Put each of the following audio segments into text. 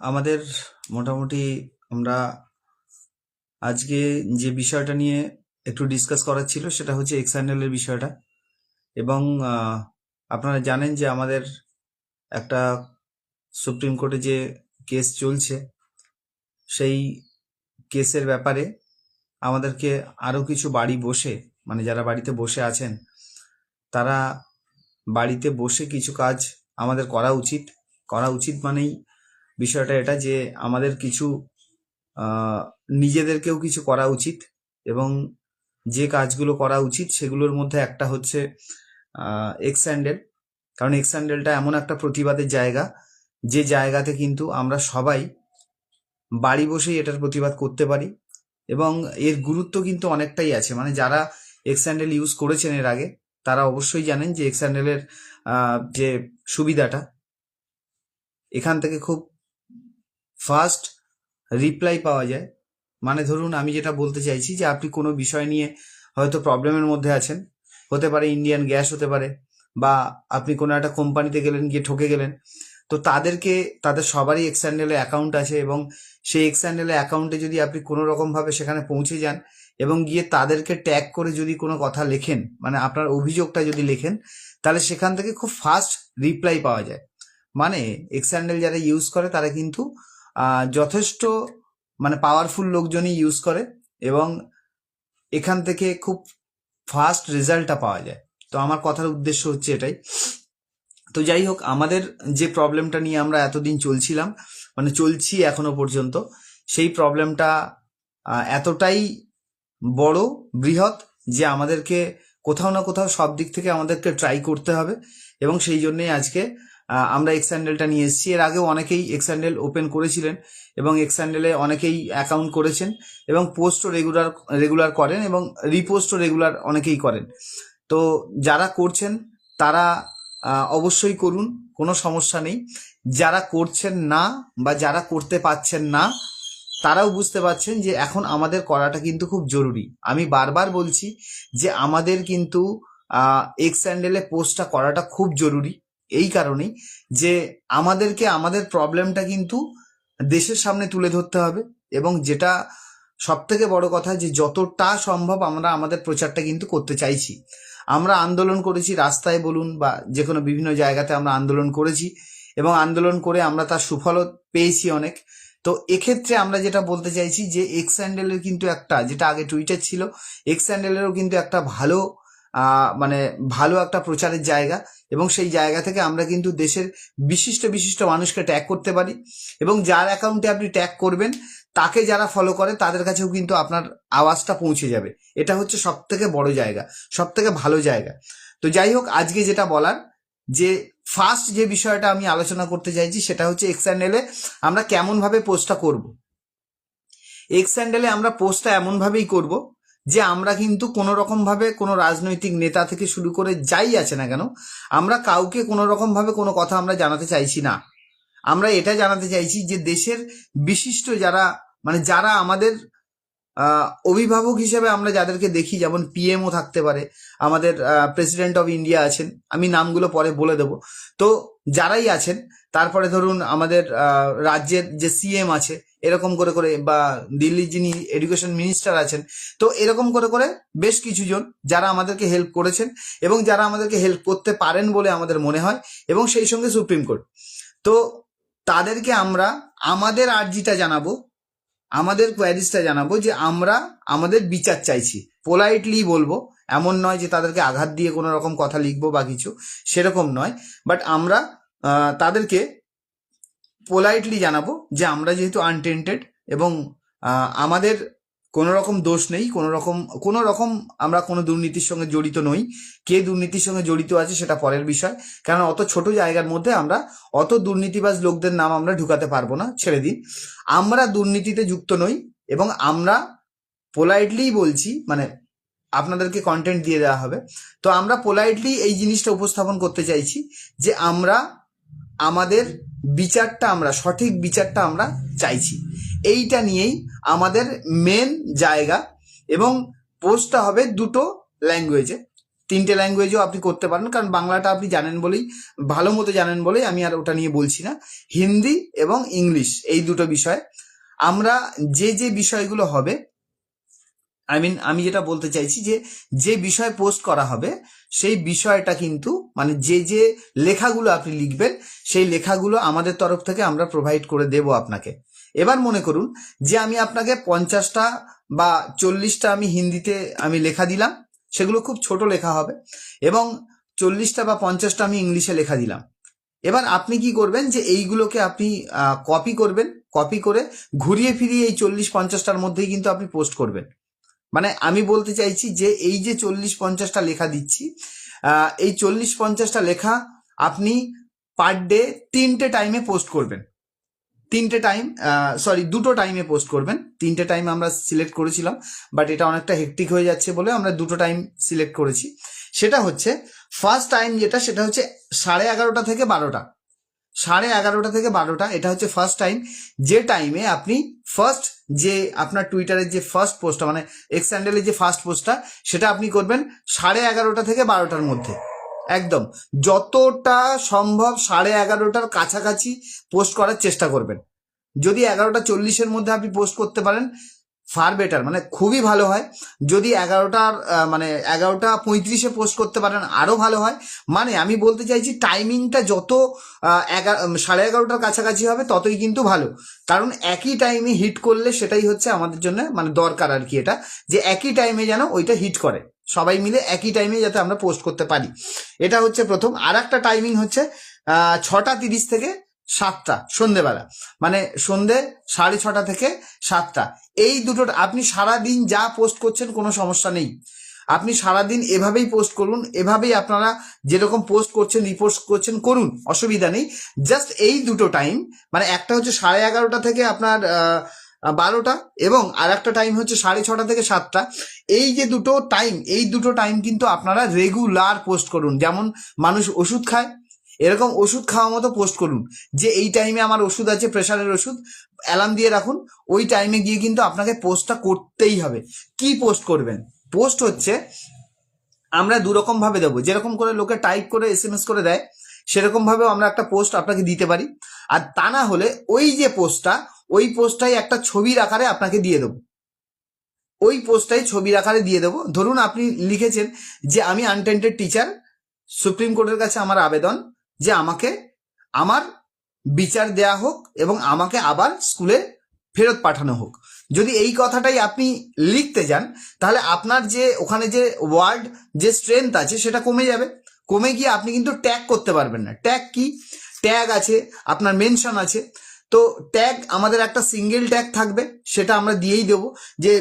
আমাদের মোটামুটি আমরা আজকে যে বিষয়টা নিয়ে একটু ডিসকাস করার ছিল সেটা হচ্ছে এক্স হ্যান্ডেলের বিষয়টা এবং আপনারা জানেন যে আমাদের একটা সুপ্রিম কোর্টে যে কেস চলছে, সেই কেসের ব্যাপারে আমাদেরকে আরও কিছু বাড়ি বসে মানে যারা বাড়িতে বসে আছেন, তারা বাড়িতে বসে কিছু কাজ আমাদের করা উচিত। করা উচিত মানেই বিষয়টা এটা যে আমাদের কিছু নিজেদেরকেও কিছু করা উচিত এবং যে কাজগুলো করা উচিত সেগুলোর মধ্যে একটা হচ্ছে এক্স হ্যান্ডেল কারণ এক্স হ্যান্ডেলটা এমন একটা প্রতিবাদের জায়গা, যে জায়গাতে কিন্তু আমরা সবাই বাড়ি বসেই এটার প্রতিবাদ করতে পারি। এবং এর গুরুত্ব কিন্তু অনেকটাই আছে। মানে যারা এক্স হ্যান্ডেল ইউজ করেছেন এর আগে, তারা অবশ্যই জানেন যে এক্স হ্যান্ডেলের যে সুবিধাটা, এখান থেকে খুব ফাস্ট রিপ্লাই পাওয়া যায়। মানে ধরুন আমি যেটা বলতে চাইছি যে আপনি কোনো বিষয় নিয়ে হয়তো প্রবলেমের মধ্যে আছেন হতে পারে ইন্ডিয়ান গ্যাস হতে পারে বা আপনি কোনো একটা কোম্পানিতে গেলেন, গিয়ে ঠকে গেলেন। তো তাদেরকে, তাদের সবারই এক্সঅ্যান্ডেলে অ্যাকাউন্ট আছে এবং সেই এক্সঅ্যান্ডেলে অ্যাকাউন্টে যদি আপনি কোনো রকমভাবে সেখানে পৌঁছে যান এবং গিয়ে তাদেরকে ট্যাগ করে যদি কোনো কথা লেখেন মানে আপনার অভিযোগটা যদি লেখেন, তাহলে সেখান থেকে খুব ফাস্ট রিপ্লাই পাওয়া যায়। মানে এক্সঅ্যান্ডেল যারা ইউজ করে তারা কিন্তু যথেষ্ট মানে পাওয়ারফুল লোকজনই ইউজ করে এবং এখান থেকে খুব ফাস্ট রেজাল্টটা পাওয়া যায়। তো আমার কথার উদ্দেশ্য হচ্ছে এটাই। তো যাই হোক, আমাদের যে প্রবলেমটা নিয়ে আমরা এতদিন চলছিলাম মানে চলছি এখনও পর্যন্ত, সেই প্রবলেমটা এতটাই বড়, বৃহৎ, যে আমাদেরকে কোথাও না কোথাও সব দিক থেকে আমাদেরকে ট্রাই করতে হবে এবং সেই জন্যেই আজকে আমরা এক্স হ্যান্ডেলটা নিয়ে এসেছি। এর আগেও অনেকেই এক্স হ্যান্ডেল ওপেন করেছিলেন এবং এক্স হ্যান্ডেলে অনেকেই অ্যাকাউন্ট করেছেন এবং পোস্টও রেগুলার রেগুলার করেন এবং রিপোস্টও রেগুলার অনেকেই করেন। তো যারা করছেন, তারা অবশ্যই করুন, কোনো সমস্যা নেই। যারা করছেন না বা যারা করতে পারছেন না, তারাও বুঝতে পারছেন যে এখন আমাদের করাটা কিন্তু খুব জরুরি। আমি বারবার বলছি যে আমাদের কিন্তু এক্স হ্যান্ডেলে পোস্টটা করাটা খুব জরুরি। এই কারণেই যে আমাদেরকে, আমাদের প্রবলেমটা কিন্তু দেশের সামনে তুলে ধরতে হবে এবং যেটা সব থেকে বড় কথা যে যতটা সম্ভব আমরা আমাদের প্রচারটা কিন্তু করতে চাইছি। আমরা আন্দোলন করেছি রাস্তায় বলুন বা যে কোনো বিভিন্ন জায়গাতে আমরা আন্দোলন করেছি এবং আন্দোলন করে আমরা তার সুফলও পেয়েছি অনেক। তো এক্ষেত্রে আমরা যেটা বলতে চাইছি যে এক্স হ্যান্ডেলের কিন্তু একটা, যেটা আগে টুইটার ছিল এক্স হ্যান্ডেলেরও কিন্তু একটা ভালো মানে ভালো একটা প্রচারের জায়গা এবং সেই জায়গা থেকে আমরা কিন্তু দেশের বিশিষ্ট বিশিষ্ট মানুষকে ট্যাগ করতে পারি এবং যার অ্যাকাউন্টে আপনি ট্যাগ করবেন, তাকে যারা ফলো করে তাদের কাছেও কিন্তু আপনার আওয়াজটা পৌঁছে যাবে। এটা হচ্ছে সব থেকে বড় জায়গা সব থেকে ভালো জায়গা। তো যাই হোক, আজকে যেটা বলার, যে ফার্স্ট যে বিষয়টা আমি আলোচনা করতে চাইছি সেটা হচ্ছে এক্স হ্যান্ডেলে আমরা কেমনভাবে পোস্টটা করব। এক্স হ্যান্ডেলে আমরা পোস্টটা এমনভাবেই করব যে আমরা কিন্তু কোনো রকমভাবে কোনো রাজনৈতিক নেতা থেকে শুরু করে যাই আছে না কেন, আমরা কাউকে কোনো রকমভাবে কোনো কথা আমরা জানাতে চাইছি না। আমরা এটা জানাতে চাইছি যে দেশের বিশিষ্ট যারা মানে যারা আমাদের অভিভাবক হিসেবে আমরা যাদেরকে দেখি, যেমন পিএমও থাকতে পারে, আমাদের প্রেসিডেন্ট অফ ইন্ডিয়া আছেন, আমি নামগুলো পরে বলে দেবো। তো যারাই আছেন, তারপরে ধরুন আমাদের রাজ্যের যে সিএম আছে এরকম করে করে বা দিল্লির যিনি এডুকেশন মিনিস্টার আছেন, তো এরকম করে করে বেশ কিছুজন যারা আমাদেরকে হেল্প করেছেন এবং যারা আমাদেরকে হেল্প করতে পারেন বলে আমাদের মনে হয় এবং সেই সঙ্গে সুপ্রিম কোর্ট। তো তাদেরকে আমরা আমাদের আর্জিটা জানাব, আমাদের কোয়ারিজটা জানাব যে আমরা আমাদের বিচার চাইছি। পোলাইটলি বলব, এমন নয় যে তাদেরকে আঘাত দিয়ে কোনো রকম কথা লিখব বা কিছু, সেরকম নয়। বাট আমরা তাদেরকে পোলাইটলি জানাব যে আমরা যেহেতু আনটেন্টেড এবং আমাদের কোনো রকম দোষ নেই, কোনো রকম কোনো রকম আমরা কোনো দুর্নীতির সঙ্গে জড়িত নই। কে দুর্নীতির সঙ্গে জড়িত আছে সেটা পরের বিষয়। কারণ অত ছোট জায়গার মধ্যে আমরা অত দুর্নীতিবাজ লোকদের নাম আমরা ঢুকাতে পারব না, ছেড়ে দিন। আমরা দুর্নীতিতে যুক্ত নই এবং আমরা পোলাইটলি বলছি মানে আপনাদেরকে কন্টেন্ট দিয়ে দেওয়া হবে। তো আমরা পোলাইটলি এই জিনিসটা উপস্থাপন করতে চাইছি যে আমরা আমাদের বিচারটা আমরা, সঠিক বিচারটা আমরা চাইছি। এইটা নিয়েই আমাদের মেন জায়গা এবং পোস্টটা হবে দুটো ল্যাঙ্গুয়েজে তিনটে ল্যাঙ্গুয়েজও আপনি করতে পারেন, কারণ বাংলাটা আপনি জানেন বলেই, ভালো মতো জানেন বলেই আমি আর ওটা নিয়ে বলছি না। হিন্দি এবং ইংলিশ এই দুটো বিষয়। আমরা যে যে বিষয়গুলো হবে আই মিন আমি যেটা বলতে চাইছি যে যে বিষয় পোস্ট করা হবে সেই বিষয়টা কিন্তু মানে যে যে লেখাগুলো আপনি লিখবেন, সেই লেখাগুলো আমাদের তরফ থেকে আমরা প্রোভাইড করে দেব আপনাকে। এবার মনে করুন যে আমি আপনাকে পঞ্চাশটা বা চল্লিশটা আমি হিন্দিতে আমি লেখা দিলাম, সেগুলো খুব ছোট লেখা হবে, এবং চল্লিশটা বা পঞ্চাশটা আমি ইংলিশে লেখা দিলাম। এবার আপনি কি করবেন যে এইগুলোকে আপনি কপি করবেন কপি করে ঘুরিয়ে ফিরিয়ে এই চল্লিশ, পঞ্চাশটার মধ্যেই কিন্তু আপনি পোস্ট করবেন। মানে আমি বলতে চাইছি যে এই যে চল্লিশ পঞ্চাশটা লেখা দিচ্ছি এই চল্লিশ পঞ্চাশটা লেখা আপনি পার ডে তিনটে টাইমে পোস্ট করবেন। তিনটে টাইম সরি দুটো টাইমে পোস্ট করবেন। তিনটে টাইম আমরা সিলেক্ট করেছিলাম বাট এটা অনেকটা হেক্টিক হয়ে যাচ্ছে বলে আমরা দুটো টাইম সিলেক্ট করেছি। সেটা হচ্ছে ফার্স্ট টাইম যেটা, সেটা হচ্ছে সাড়ে এগারোটা থেকে বারোটা। সাড়ে এগারোটা থেকে বারোটা, এটা হচ্ছে ফার্স্ট টাইম যে টাইমে আপনি ফার্স্ট যে আপনার টুইটারের যে ফার্স্ট পোস্টটা মানে এক্স স্যান্ডেলের যে ফার্স্ট পোস্টটা সেটা আপনি করবেন সাড়ে এগারোটা থেকে বারোটার মধ্যে। একদম। যতটা সম্ভব সাড়ে এগারোটার কাছাকাছি পোস্ট করার চেষ্টা করবেন। যদি এগারোটা চল্লিশের মধ্যে আপনি পোস্ট করতে পারেন ফার বেটার মানে খুবই ভালো হয়। যদি এগারোটার মানে এগারোটা পঁয়ত্রিশে পোস্ট করতে পারেন আরও ভালো হয়। মানে আমি বলতে চাইছি টাইমিংটা যত আহ, এগা- উম, সাড়ে এগারোটার কাছাকাছি হবে ততই কিন্তু ভালো। কারণ একই টাইমে হিট করলে সেটাই হচ্ছে আমাদের জন্য মানে দরকার আর কি এটা যে একই টাইমে যেন ওইটা হিট করে। সবাই মিলে একই টাইমে যাতে আমরা পোস্ট করতে পারি। এটা হচ্ছে প্রথম। আর একটা টাইমিং হচ্ছে ছটা তিরিশ থেকে সাতটা, সন্ধেবেলা। মানে সন্ধে সাড়ে ছটা থেকে সাতটা। এই দুটো, আপনি সারাদিন যা পোস্ট করছেন কোনো সমস্যা নেই। আপনি সারাদিন এভাবেই পোস্ট করুন, এভাবেই আপনারা যেরকম পোস্ট করছেন রিপোস্ট করছেন, করুন, অসুবিধা নেই। জাস্ট এই দুটো টাইম মানে একটা হচ্ছে সাড়ে এগারোটা থেকে আপনার বারোটা এবং আর একটা টাইম হচ্ছে সাড়ে ছটা থেকে সাতটা। এই যে দুটো টাইম এই দুটো টাইম কিন্তু আপনারা রেগুলার পোস্ট করুন। যেমন মানুষ ওষুধ খায় এরকম ওষুধ খাওয়া মতো পোস্ট করুন। যে এই টাইমে আমার ওষুধ আছে প্রেশারের ওষুধ অ্যালার্ম দিয়ে রাখুন। ওই টাইমে গিয়ে কিন্তু আপনাকে পোস্টটা করতেই হবে। কি পোস্ট করবেন? পোস্ট হচ্ছে, আমরা দুরকম ভাবে দেবো। যেরকম করে লোকে টাইপ করে এস এম এস করে দেয়, সেরকম ভাবেও আমরা একটা পোস্ট আপনাকে দিতে পারি। আর তা না হলে ওই যে পোস্টটা ওই পোস্টটাই একটা ছবির আকারে আপনাকে দিয়ে দেবো। ওই পোস্টটাই ছবির আকারে দিয়ে দেবো। ধরুন আপনি লিখেছেন যে, আমি আনটেন্টেড টিচার সুপ্রিম কোর্টের কাছে আমার আবেদন। যে আমাকে আমার বিচার দেয়া হোক এবং আমাকে আবার স্কুলে ফেরত পাঠানো হোক। যদি এই কথাটাই আপনি লিখতে যান, তাহলে আপনার যে ওখানে যে ওয়ার্ড যে স্ট্রেংথ আছে, সেটা কমে যাবে। কমে গিয়ে আপনি কিন্তু ট্যাগ করতে পারবেন না। ট্যাগ কি? ট্যাগ আছে, আপনার মেনশন আছে। তো ট্যাগ আমাদের একটা সিঙ্গেল ট্যাগ থাকবে, সেটা আমরা দিয়েই দেবো। যে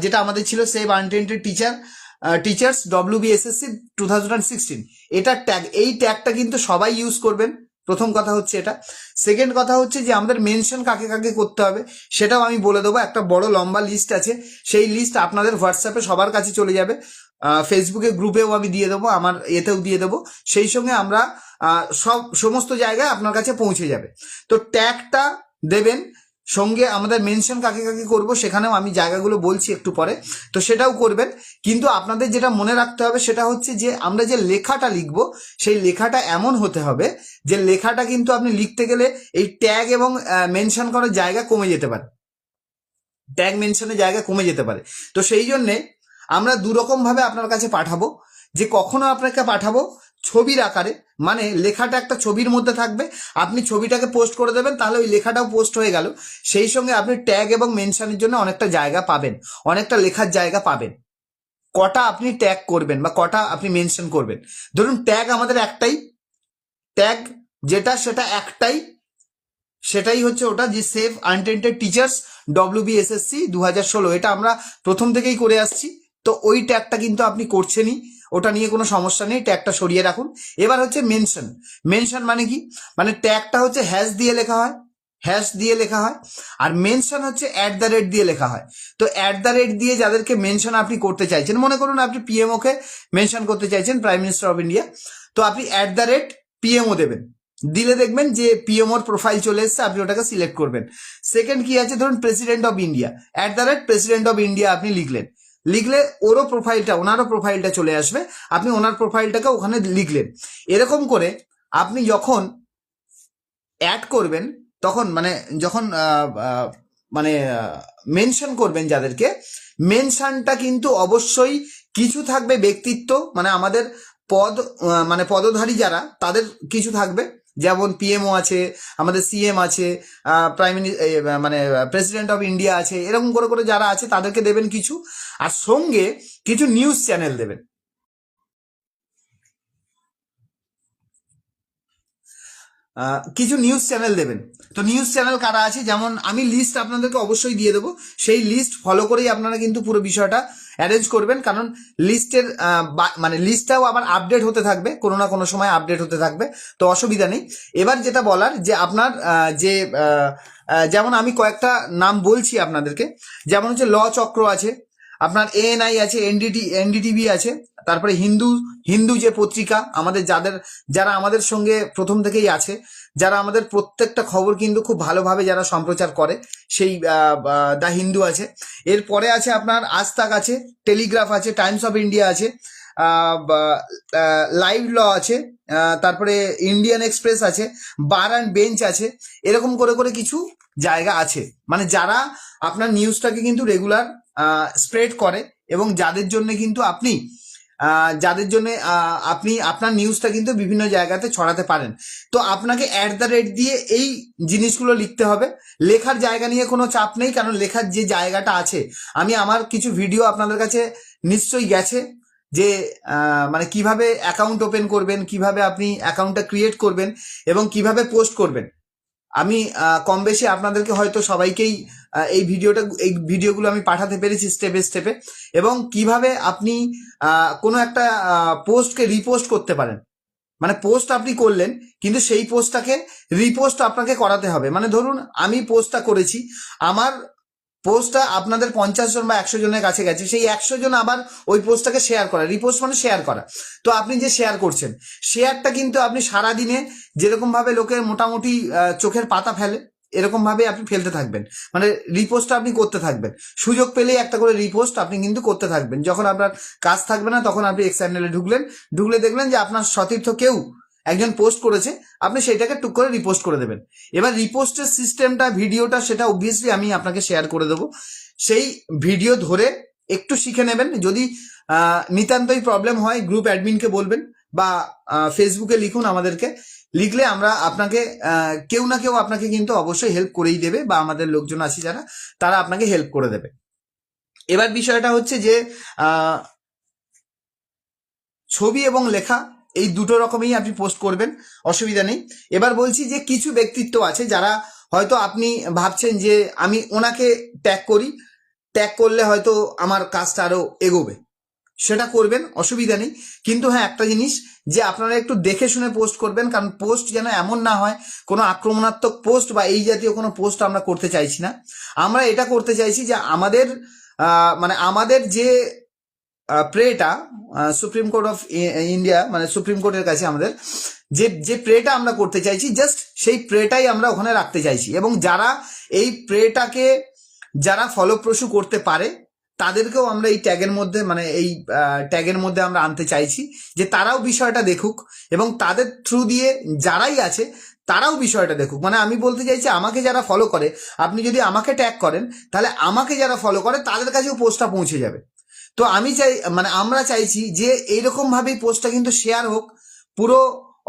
যেটা আমাদের ছিল save untainted teacher teachers W BSSC two sixteen এটা ট্যাগ এই ট্যাগটা কিন্তু সবাই ইউজ করবেন। প্রথম কথা হচ্ছে এটা। সেকেন্ড কথা হচ্ছে যে আমাদের মেনশন কাকে কাকে করতে হবে, সেটাও আমি বলে দেবো। একটা বড় লম্বা লিস্ট আছে। সেই লিস্ট আপনাদের হোয়াটসঅ্যাপে সবার কাছে চলে যাবে। ফেসবুকে গ্রুপেও আমি দিয়ে দেবো, আমার এতেও দিয়ে দেবো। সেই সঙ্গে আমরা সব, সমস্ত জায়গায় আপনার কাছে পৌঁছে যাবে। তো ট্যাগটা দেবেন সঙ্গে আমাদের মেনশন কাকে কাকে করব সেখানেও আমি জায়গাগুলো বলছি একটু পরে। তো সেটাও করবেন। কিন্তু আপনাদের যেটা মনে রাখতে হবে সেটা হচ্ছে যে, আমরা যে লেখাটা লিখব, সেই লেখাটা এমন হতে হবে যে, লেখাটা কিন্তু আপনি লিখতে গেলে এই ট্যাগ এবং মেনশন করার জায়গা কমে যেতে পারে। ট্যাগ মেনশনের জায়গা কমে যেতে পারে। তো সেই জন্যে আমরা দুরকম ভাবে আপনার কাছে পাঠাবো। যে কখনো আপনাকে পাঠাবো ছবির আকারে। মানে লেখাটা একটা ছবির মধ্যে থাকবে। আপনি ছবিটাকে পোস্ট করে দেবেন, তাহলে ওই লেখাটাও পোস্ট হয়ে গেল। সেই সঙ্গে আপনি ট্যাগ এবং মেনশনের জন্য অনেকটা জায়গা পাবেন। অনেকটা লেখার জায়গা পাবেন। কটা আপনি ট্যাগ করবেন বা কটা আপনি মেনশন করবেন। ধরুন ট্যাগ আমাদের একটাই। ট্যাগ যেটা, সেটা একটাই। সেটাই হচ্ছে ওটা যে save untainted teachers W BSSC দু হাজার ষোলো। এটা আমরা প্রথম থেকেই করে আসছি। তো ওই ট্যাগটা কিন্তু আপনি করছেনই। ওটা নিয়ে কোনো সমস্যা নেই ট্যাগটা সরিয়ে রাখুন। এবার হচ্ছে মেনশন মেনশন মানে কি? মানে ট্যাগটা হচ্ছে হ্যাশ দিয়ে লেখা হয় হ্যাশ দিয়ে লেখা হয়, আর মেনশন হচ্ছে অ্যাট দ্য রেট দিয়ে লেখা হয়। তো অ্যাট দ্য রেট দিয়ে যাদেরকে মেনশন আপনি করতে চাইছেন, মনে করুন আপনি পিএমওকে মেনশন করতে চাইছেন প্রাইম মিনিস্টার অফ ইন্ডিয়া তো আপনি অ্যাট দ্য রেট পিএমও দেবেন। দিলে দেখবেন যে পিএমওর প্রোফাইল চলে এসছে, আপনি ওটাকে সিলেক্ট করবেন। সেকেন্ড কি আছে? ধরুন president of India at the rate president of India আপনি লিখলেন। লিখলে ওরও প্রোফাইলটা ওনারও প্রোফাইলটা চলে আসবে। আপনি ওনার প্রোফাইলটাকে ওখানে লিখলেন। এরকম করে আপনি যখন অ্যাড করবেন, তখন মানে যখন মানে মেনশন করবেন যাদেরকে মেনশনটা কিন্তু অবশ্যই কিছু থাকবে ব্যক্তিত্ব মানে আমাদের পদ মানে পদধারী যারা, তাদের কিছু থাকবে। যেমন পিএমও আছে, আমাদের সিএম আছে প্রাইম মানে প্রেসিডেন্ট অফ ইন্ডিয়া আছে, এরকম করে করে যারা আছে তাদেরকে দেবেন কিছু। আর সঙ্গে কিছু নিউজ চ্যানেল দেবেন। কিছু নিউজ চ্যানেল দেবেন। তো নিউজ চ্যানেল কারা আছে? যেমন আমি লিস্ট আপনাদেরকে অবশ্যই দিয়ে দেবো। সেই লিস্ট ফলো করেই আপনারা কিন্তু পুরো বিষয়টা অ্যারেঞ্জ করবেন। কারণ লিস্টের মানে লিস্টটাও আবার আপডেট হতে থাকবে। কোনো না কোনো সময় আপডেট হতে থাকবে। তো অসুবিধা নেই। এবার যেটা বলার, যে আপনার যে যেমন আমি কয়েকটা নাম বলছি আপনাদেরকে। যেমন হচ্ছে ল চক্র আছে। আপনার এএনআই আছে এনডিটি এনডিটিভি আছে। তারপরে হিন্দু হিন্দু যে পত্রিকা আমাদের যাদের, যারা আমাদের সঙ্গে প্রথম থেকেই আছে, যারা আমাদের প্রত্যেকটা খবর কিন্তু খুব ভালোভাবে যারা সম্প্রচার করে, সেই দ্য হিন্দু আছে। এরপরে আছে আপনার আজ তাক আছে, টেলিগ্রাফ আছে, টাইমস অফ ইন্ডিয়া আছে লাইভ ল আছে তারপরে ইন্ডিয়ান এক্সপ্রেস আছে, বার অ্যান্ড বেঞ্চ আছে, এরকম করে করে কিছু জায়গা আছে। মানে যারা আপনার নিউজটাকে কিন্তু রেগুলার স্প্রেড করে এবং যাদের জন্য কিন্তু আপনি যাদের জন্য আপনি, আপনার নিউজটা কিন্তু বিভিন্ন জায়গাতে ছড়াতে পারেন। তো আপনাকে অ্যাট দ্য রেট দিয়ে এই জিনিসগুলো লিখতে হবে। লেখার জায়গা নিয়ে কোনো চাপ নেই, কারণ লেখার যে জায়গাটা আছে, আমি আমার কিছু ভিডিও আপনাদের কাছে নিশ্চয়ই গেছে যে মানে কীভাবে অ্যাকাউন্ট ওপেন করবেন, কীভাবে আপনি অ্যাকাউন্টটা ক্রিয়েট করবেন এবং কীভাবে পোস্ট করবেন। আমি কম বেশি আপনাদেরকে হয়তো সবাইকেই এই ভিডিওটা, এই ভিডিওগুলো আমি পাঠাতে পেরেছি স্টেপে স্টেপে এবং কীভাবে আপনি কোনো একটা পোস্টকে রিপোস্ট করতে পারেন। মানে পোস্ট আপনি করলেন, কিন্তু সেই পোস্টটাকে রিপোস্ট আপনাকে করাতে হবে। মানে ধরুন, আমি পোস্টটা করেছি, আমার পোস্টটা আপনাদের পঞ্চাশ জন বা একশো জনের কাছে গেছে, সেই একশো জন আবার ওই পোস্টটাকে শেয়ার করা। রিপোস্ট মানে শেয়ার করা। তো আপনি যে শেয়ার করছেন শেয়ারটা কিন্তু আপনি সারাদিনে যেরকম ভাবে লোকের মোটামুটি চোখের পাতা ফেলে এরকম ভাবে আপনি ফেলতে থাকবেন। মানে রিপোস্টটা আপনি করতে থাকবেন। সুযোগ পেলেই একটা করে রিপোস্ট আপনি কিন্তু করতে থাকবেন। যখন আপনার কাজ থাকবে না, তখন আপনি এক্স চ্যানেলে ঢুকলেন, ঢুকলে দেখলেন যে আপনার সতীর্থ কেউ একজন পোস্ট করেছে, আপনি সেটাকে টুক করে রিপোস্ট করে দেবেন। এবার রিপোস্টের সিস্টেমটা ভিডিওটা সেটা অবভিয়াসলি আমি আপনাকে শেয়ার করে দেবো। সেই ভিডিও ধরে একটু শিখে নেবেন। যদি নিতান্তই প্রবলেম হয় গ্রুপ অ্যাডমিনকে বলবেন বা ফেসবুকে লিখুন আমাদেরকে। লিখলে আমরা আপনাকে কেউ না কেউ আপনাকে কিন্তু অবশ্যই হেল্প করেই দেবে বা আমাদের লোকজন আছে যারা, তারা আপনাকে হেল্প করে দেবে। এবার বিষয়টা হচ্ছে যে ছবি এবং লেখা এই দুটো রকমেই আপনি পোস্ট করবেন, অসুবিধা নেই। এবার বলছি যে কিছু ব্যক্তিত্ব আছে যারা হয়তো আপনি ভাবছেন যে আমি ওনাকে ট্যাগ করি ট্যাগ করলে হয়তো আমার কাজটা আরও এগোবে। সেটা করবেন, অসুবিধা নেই। কিন্তু হ্যাঁ একটা জিনিস যে আপনারা একটু দেখে শুনে পোস্ট করবেন, কারণ পোস্ট যেন এমন না হয়, কোনো আক্রমণাত্মক পোস্ট বা এই জাতীয় কোনো পোস্ট আমরা করতে চাইছি না। আমরা এটা করতে চাইছি যে আমাদের মানে আমাদের যে প্রেটা সুপ্রিম কোর্ট অফ ইন্ডিয়া মানে সুপ্রিম কোর্টের কাছে আমাদের, যে যে প্রেটা আমরা করতে চাইছি জাস্ট সেই প্রেটাই আমরা ওখানে রাখতে চাইছি। এবং যারা এই প্রেটাকে যারা ফলপ্রসূ করতে পারে তাদেরকেও আমরা এই ট্যাগের মধ্যে মানে এই ট্যাগের মধ্যে আমরা আনতে চাইছি যে তারাও বিষয়টা দেখুক এবং তাদের থ্রু দিয়ে যারাই আছে, তারাও বিষয়টা দেখুক। মানে আমি বলতে চাইছি, আমাকে যারা ফলো করে, আপনি যদি আমাকে ট্যাগ করেন, তাহলে আমাকে যারা ফলো করে, তাদের কাছেও পোস্টটা পৌঁছে যাবে। তো আমি চাই মানে আমরা চাইছি যে এইরকম ভাবেই পোস্টটা কিন্তু শেয়ার হোক পুরো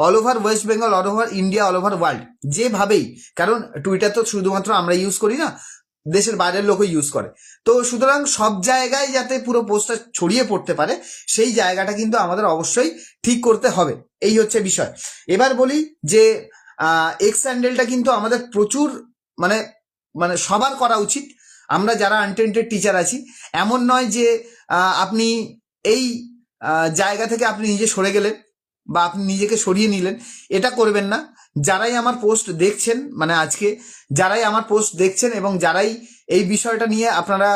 all over West Bengal all over India all over world যেভাবেই। কারণ টুইটার তো শুধুমাত্র আমরা ইউজ করি না দেশের বাইরের লোকও ইউজ করে। তো সুতরাং সব জায়গায় যাতে পুরো পোস্টটা ছড়িয়ে পড়তে পারে, সেই জায়গাটা কিন্তু আমাদের অবশ্যই ঠিক করতে হবে। এই হচ্ছে বিষয়। এবার বলি যে এক্স হ্যান্ডেলটা কিন্তু আমাদের প্রচুর মানে মানে সবার করা উচিত। আমরা যারা আনটেন্টেড টিচার আছি, এমন নয় যে আপনি এই জায়গা থেকে আপনি নিজে সরে গেলেন বা আপনি নিজেকে সরিয়ে নিলেন, এটা করবেন না। যারাই আমার পোস্ট দেখছেন মানে আজকে যারাই আমার পোস্ট দেখছেন এবং যারাই এই বিষয়টা নিয়ে আপনারা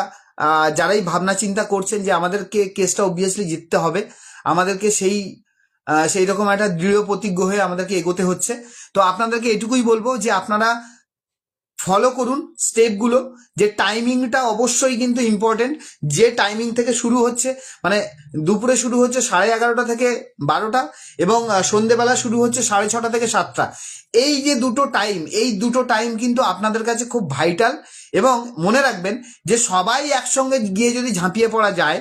যারাই ভাবনা চিন্তা করছেন যে আমাদেরকে কেসটা অবভিয়াসলি জিততে হবে, আমাদেরকে সেই সেই রকম একটা দৃঢ় প্রতিজ্ঞ হয়ে আমাদেরকে এগোতে হচ্ছে। তো আপনাদেরকে এটুকুই বলব যে আপনারা ফলো করুন স্টেপগুলো যে টাইমিংটা অবশ্যই কিন্তু ইম্পর্টেন্ট যে টাইমিং থেকে শুরু হচ্ছে মানে দুপুরে শুরু হচ্ছে সাড়ে এগারোটা থেকে বারোটা এবং সন্ধেবেলা শুরু হচ্ছে সাড়ে ছটা থেকে সাতটা। এই যে দুটো টাইম এই দুটো টাইম কিন্তু আপনাদের কাছে খুব ভাইটাল এবং মনে রাখবেন যে সবাই একসঙ্গে গিয়ে যদি ঝাঁপিয়ে পড়া যায়,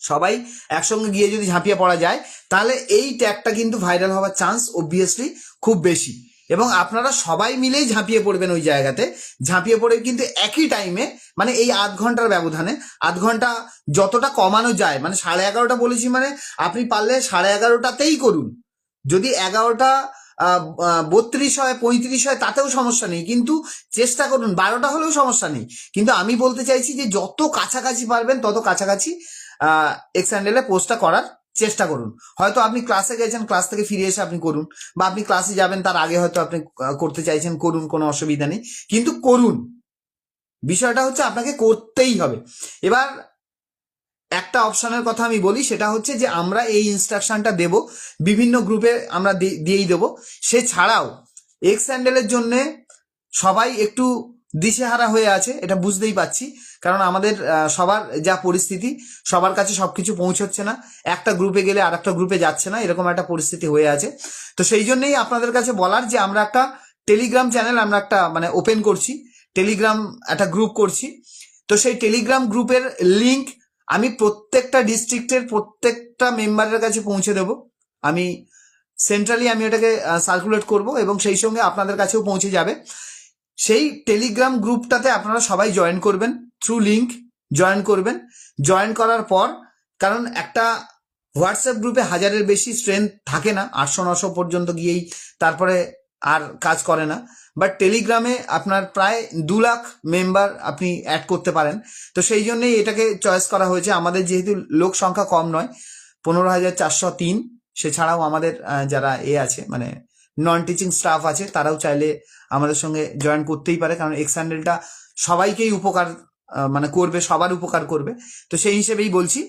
সবাই একসঙ্গে গিয়ে যদি ঝাঁপিয়ে পড়া যায়, তাহলে এই ট্যাগটা কিন্তু ভাইরাল হওয়ার চান্স অবভিয়াসলি খুব বেশি। এবং আপনারা সবাই মিলেই ঝাঁপিয়ে পড়বেন ওই জায়গাতে। ঝাঁপিয়ে পড়ে কিন্তু একই টাইমে মানে এই আধ ঘণ্টার ব্যবধানে, আধ ঘণ্টা যতটা কমানো যায় মানে সাড়ে এগারোটা বলেছি মানে আপনি পারলে সাড়ে এগারোটাতেই করুন। যদি এগারোটা বত্রিশ হয়, পঁয়ত্রিশ হয়, তাতেও সমস্যা নেই, কিন্তু চেষ্টা করুন, বারোটা হলেও সমস্যা নেই। কিন্তু আমি বলতে চাইছি যে যত কাছাকাছি পারবেন, তত কাছাকাছি এক্স হ্যান্ডেলে পোস্টটা করার চেষ্টা করুন। হয়তো আপনি ক্লাসে গেছেন ক্লাস থেকে ফিরে এসে আপনি করুন বা আপনি ক্লাসে যাবেন, তার আগে হয়তো আপনি করতে চাইছেন, করুন, কোনো অসুবিধা নেই। কিন্তু করুন। বিষয়টা হচ্ছে আপনাকে করতেই হবে। এবার একটা অপশনের কথা আমি বলি, সেটা হচ্ছে যে আমরা এই ইনস্ট্রাকশনটা দেব, বিভিন্ন গ্রুপে আমরা দিয়েই দেবো। সে ছাড়াও এক্স হ্যান্ডেলের জন্যে সবাই একটু দিশেহারা হয়ে আছে, এটা বুঝতেই পাচ্ছি কারণ আমাদের সবার যা পরিস্থিতি, সবার কাছে সব কিছু পৌঁছচ্ছে না। একটা গ্রুপে গেলে আর একটা গ্রুপে যাচ্ছে না, এরকম একটা পরিস্থিতি হয়ে আছে। তো সেই জন্যেই আপনাদের কাছে বলার যে আমরা একটা টেলিগ্রাম চ্যানেল আমরা একটা মানে ওপেন করছি। টেলিগ্রাম একটা গ্রুপ করছি। তো সেই টেলিগ্রাম গ্রুপের লিংক আমি প্রত্যেকটা ডিস্ট্রিক্টের প্রত্যেকটা মেম্বারের কাছে পৌঁছে দেব। আমি সেন্ট্রালি আমি এটাকে সার্কুলেট করব এবং সেই সঙ্গে আপনাদের কাছেও পৌঁছে যাবে। সেই টেলিগ্রাম গ্রুপটাতে আপনারা সবাই জয়েন করবেন থ্রু লিঙ্ক জয়েন করবেন। জয়েন করার পর, কারণ একটা হোয়াটসঅ্যাপ গ্রুপে হাজারের বেশি স্ট্রেংথ থাকে না, আটশো, নশো পর্যন্ত গিয়েই তারপরে আর কাজ করে না। বাট টেলিগ্রামে আপনার প্রায় দু লাখ মেম্বার আপনি অ্যাড করতে পারেন। তো সেই জন্যই এটাকে চয়েস করা হয়েছে। আমাদের যেহেতু লোক সংখ্যা কম নয়, পনেরো হাজার চারশো তিন, সেছাড়াও আমাদের যারা এ আছে মানে নন টিচিং স্টাফ আছে, তারাও চাইলে আমাদের সঙ্গে জয়েন করতেই পারে, কারণ এক্স হ্যান্ডেলটা সবাইকেই উপকার মানে করবে, সবার উপকার করবে। তো সেই হিসেবেই বলছি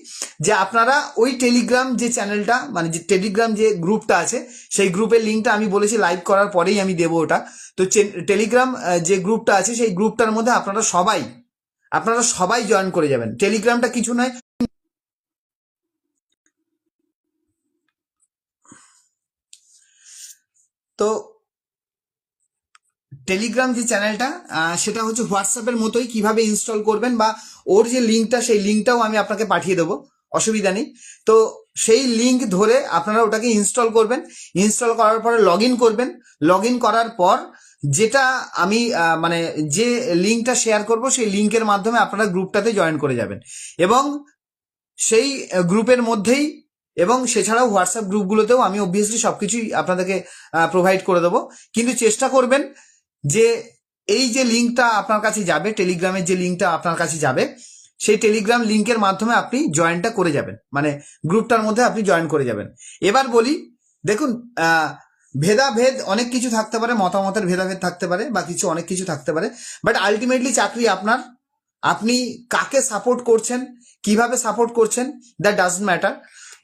যে আপনারা ওই টেলিগ্রাম যে চ্যানেলটা মানে যে টেলিগ্রাম যে গ্রুপটা আছে, সেই গ্রুপের লিঙ্কটা আমি বলেছি লাইভ করার পরেই আমি দেবো ওটা। তো টেলিগ্রাম যে গ্রুপটা আছে, সেই গ্রুপটার মধ্যে আপনারা সবাই আপনারা সবাই জয়েন করে যাবেন। টেলিগ্রামটা কিছু নয় তো টেলিগ্রাম যে চ্যানেলটা সেটা হচ্ছে হোয়াটসঅ্যাপের মতোই কীভাবে ইনস্টল করবেন বা ওর যে লিঙ্কটা সেই লিঙ্কটাও আমি আপনাকে পাঠিয়ে দেবো, অসুবিধা নেই। তো সেই লিঙ্ক ধরে আপনারা ওটাকে ইনস্টল করবেন। ইনস্টল করার পরে লগ করবেন। লগ করার পর যেটা আমি মানে যে লিঙ্কটা শেয়ার করব, সেই লিঙ্কের মাধ্যমে আপনারা গ্রুপটাতে জয়েন করে যাবেন। এবং সেই গ্রুপের মধ্যেই এবং সেছাড়াও হোয়াটসঅ্যাপ গ্রুপগুলোতেও আমি অবভিয়াসলি সব কিছুই আপনাদেরকে প্রোভাইড করে দেবো। কিন্তু চেষ্টা করবেন যে এই যে লিঙ্কটা আপনার কাছে যাবে, টেলিগ্রামের যে লিঙ্কটা আপনার কাছে যাবে, সেই টেলিগ্রাম লিঙ্কের মাধ্যমে আপনি জয়েনটা করে যাবেন। মানে গ্রুপটার মধ্যে আপনি জয়েন করে যাবেন। এবার বলি, দেখুন ভেদাভেদ অনেক কিছু থাকতে পারে, মতামতের ভেদাভেদ থাকতে পারে বা কিছু অনেক কিছু থাকতে পারে বাট আলটিমেটলি চাকরি আপনার। আপনি কাকে সাপোর্ট করছেন, কীভাবে সাপোর্ট করছেন দ্যাট ডাজন্ট ম্যাটার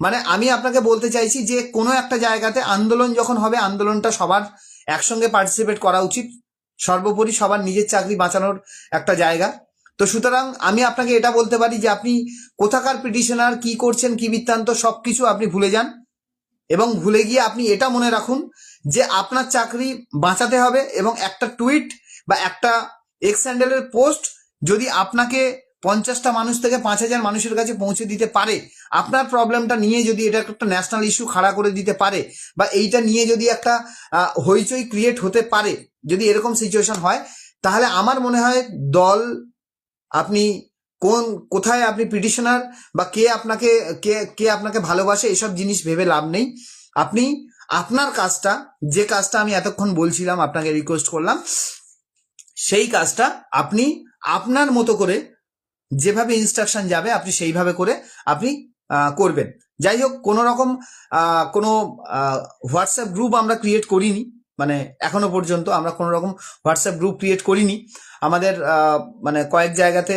মানে আমি আপনাকে বলতে চাইছি যে কোনো একটা জায়গাতে আন্দোলন যখন হবে, আন্দোলনটা সবার একসঙ্গে পার্টিসিপেট করা উচিত। সর্বোপরি সবার নিজের চাকরি বাঁচানোর একটা জায়গা। তো সুতরাং আমি আপনাকে এটা বলতে পারি যে আপনি কোথাকার পিটিশনার কি করছেন, কি বৃত্তান্ত সব কিছু আপনি ভুলে যান। এবং ভুলে গিয়ে আপনি এটা মনে রাখুন যে আপনার চাকরি বাঁচাতে হবে এবং একটা টুইট বা একটা এক্স হ্যান্ডেলের পোস্ট যদি আপনাকে পঞ্চাশটা মানুষ থেকে পাঁচ হাজার মানুষের কাছে পৌঁছে দিতে পারে আপনার প্রবলেমটা নিয়ে যদি এটা একটা ন্যাশনাল ইস্যু খাড়া করে দিতে পারে বা এইটা নিয়ে যদি একটা হইচই ক্রিয়েট হতে পারে, যদি এরকম সিচুয়েশন হয়, তাহলে আমার মনে হয় দল আপনি কোন, কোথায় আপনি পিটিশনার বা কে আপনাকে, কে কে আপনাকে ভালোবাসে এসব জিনিস ভেবে লাভ নেই। আপনি আপনার কাজটা, যে কাজটা আমি এতক্ষণ বলছিলাম, আপনাকে রিকোয়েস্ট করলাম, সেই কাজটা আপনি আপনার মতো করে যেভাবে ইনস্ট্রাকশন যাবে, আপনি সেইভাবে করে আপনি করবেন। যাই হোক, কোনো রকম কোনো হোয়াটসঅ্যাপ গ্রুপ আমরা ক্রিয়েট করিনি। মানে এখনও পর্যন্ত আমরা কোনো রকম হোয়াটসঅ্যাপ গ্রুপ ক্রিয়েট করিনি। আমাদের মানে কয়েক জায়গাতে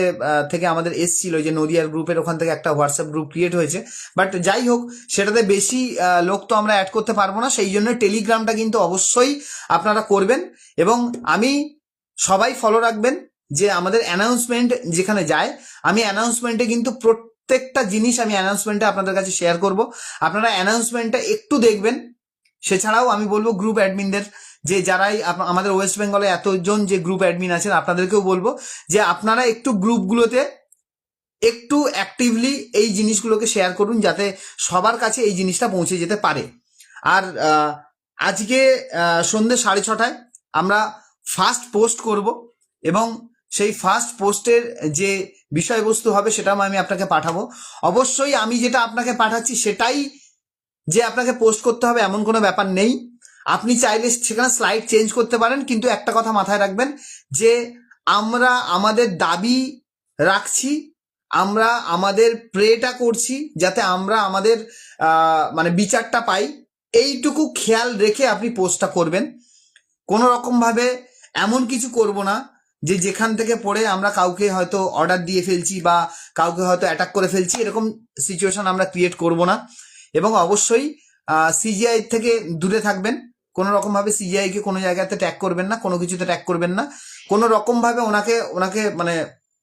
থেকে আমাদের এসছিল যে নদিয়ার গ্রুপের ওখান থেকে একটা হোয়াটসঅ্যাপ গ্রুপ ক্রিয়েট হয়েছে। বাট যাই হোক, সেটাতে বেশি লোক তো আমরা অ্যাড করতে পারব না। সেই জন্য টেলিগ্রামটা কিন্তু অবশ্যই আপনারা করবেন। এবং আমি সবাই ফলো রাখবেন যে আমাদের অ্যানাউন্সমেন্ট যেখানে যায়, আমি অ্যানাউন্সমেন্টে কিন্তু প্রত্যেকটা জিনিস আমি অ্যানাউন্সমেন্টে আপনাদের কাছে শেয়ার করব। আপনারা অ্যানাউন্সমেন্টটা একটু দেখবেন। সেছাড়াও আমি বলব গ্রুপ অ্যাডমিনদের যে যারাই আমাদের ওয়েস্ট বেঙ্গলে এতজন যে গ্রুপ অ্যাডমিন আছেন, আপনাদেরকেও বলব যে আপনারা একটু গ্রুপগুলোতে একটু অ্যাক্টিভলি এই জিনিসগুলোকে শেয়ার করুন যাতে সবার কাছে এই জিনিসটা পৌঁছে যেতে পারে। আর আজকে সন্ধ্যে সাড়ে ছটায় আমরা ফার্স্ট পোস্ট করব এবং সেই ফার্স্ট পোস্টের যে বিষয়বস্তু হবে সেটাও আমি আপনাকে পাঠাবো। অবশ্যই আমি যেটা আপনাকে পাঠাচ্ছি সেটাই যে আপনাকে পোস্ট করতে হবে, এমন কোনো ব্যাপার নেই। আপনি চাইলে সেখানে স্লাইড চেঞ্জ করতে পারেন, কিন্তু একটা কথা মাথায় রাখবেন যে আমরা আমাদের দাবি রাখছি, আমরা আমাদের প্রেটা করছি যাতে আমরা আমাদের মানে বিচারটা পাই। এইটুকু খেয়াল রেখে আপনি পোস্টটা করবেন। কোনো রকম ভাবে এমন কিছু করব না যে যেখান থেকে পড়ে আমরা কাউকে হয়তো অর্ডার দিয়ে ফেলছি বা কাউকে হয়তো অ্যাটাক করে ফেলছি, এরকম সিচুয়েশন আমরা ক্রিয়েট করব না। এবং অবশ্যই সিজিআই থেকে দূরে থাকবেন। কোনো রকম ভাবে সিজিআই কে কোনো জায়গাতে ট্যাগ করবেন না, কোনো কিছুতে ট্যাগ করবেন না। কোনো রকম ভাবে ওনাকে ওনাকে মানে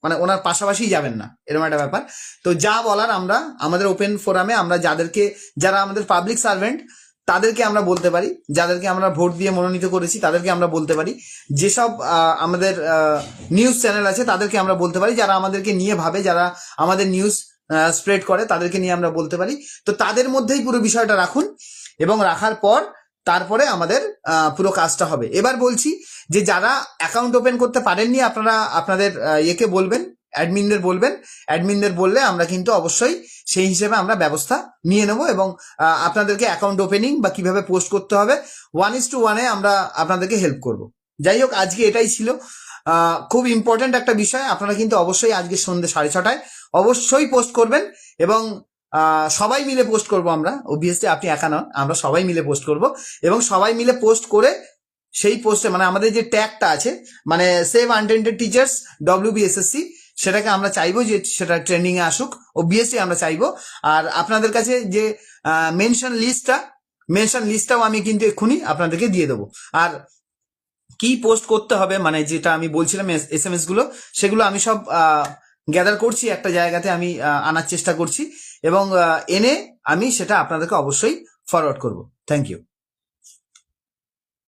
মানে ওনার পাশাপাশি যাবেন না। এরকম একটা ব্যাপার। তো যা বলার আমরা, আমাদের ওপেন ফোরামে আমরা যাদেরকে, যারা আমাদের পাবলিক সার্ভেন্ট তাদেরকে আমরা বলতে পারি, যাদেরকে আমরা ভোট দিয়ে মনোনীত করেছি, তাদেরকে আমরা বলতে পারি। যেসব আমাদের নিউজ চ্যানেল আছে, তাদেরকে আমরা বলতে পারি। যারা আমাদেরকে নিয়ে ভাবে, যারা আমাদের নিউজ স্প্রেড করে, তাদেরকে নিয়ে আমরা বলতে পারি। তো তাদের মধ্যেই পুরো বিষয়টা রাখুন এবং রাখার পর তারপরে আমাদের পুরো কাজটা হবে। এবার বলছি যে যারা অ্যাকাউন্ট ওপেন করতে পারেননি, আপনারা, আপনাদের ইয়েকে বলবেন অ্যাডমিনদের বলবেন অ্যাডমিনদের বললে আমরা কিন্তু অবশ্যই সেই হিসেবে আমরা ব্যবস্থা নিয়ে নেব এবং আপনাদেরকে অ্যাকাউন্ট ওপেনিং বা কীভাবে পোস্ট করতে হবে ওয়ান ইস টু ওয়ানে আমরা আপনাদেরকে হেল্প করব। যাই হোক, আজকে এটাই ছিল। খুব ইম্পর্ট্যান্ট একটা বিষয়, আপনারা কিন্তু অবশ্যই আজকে সন্ধ্যে সাড়ে ছটায় অবশ্যই পোস্ট করবেন এবং সবাই মিলে পোস্ট করব আমরা। অবভিয়াসলি আপনি একা নন, আমরা সবাই মিলে পোস্ট করব এবং সবাই মিলে পোস্ট করে সেই পোস্টে মানে আমাদের যে ট্যাগটা আছে মানে save untainted teachers W BSSC সেটাকে আমরা চাইব যে সেটা ট্রেন্ডিং এ আসুক অবভিয়াসলি আমরা চাইব। আর আপনাদের কাছে যে মেনশন লিস্টটা মেনশন লিস্টটাও আমি কিন্তু এক্ষুনি আপনাদেরকে দিয়ে দেবো। আর কি পোস্ট করতে হবে মানে যেটা আমি বলছিলাম এস এমগুলো, সেগুলো আমি সব গ্যাদার করছি, একটা জায়গাতে আমি আনার চেষ্টা করছি। এবং এনে আমি সেটা আপনাদেরকে অবশ্যই ফরওয়ার্ড করব। Thank you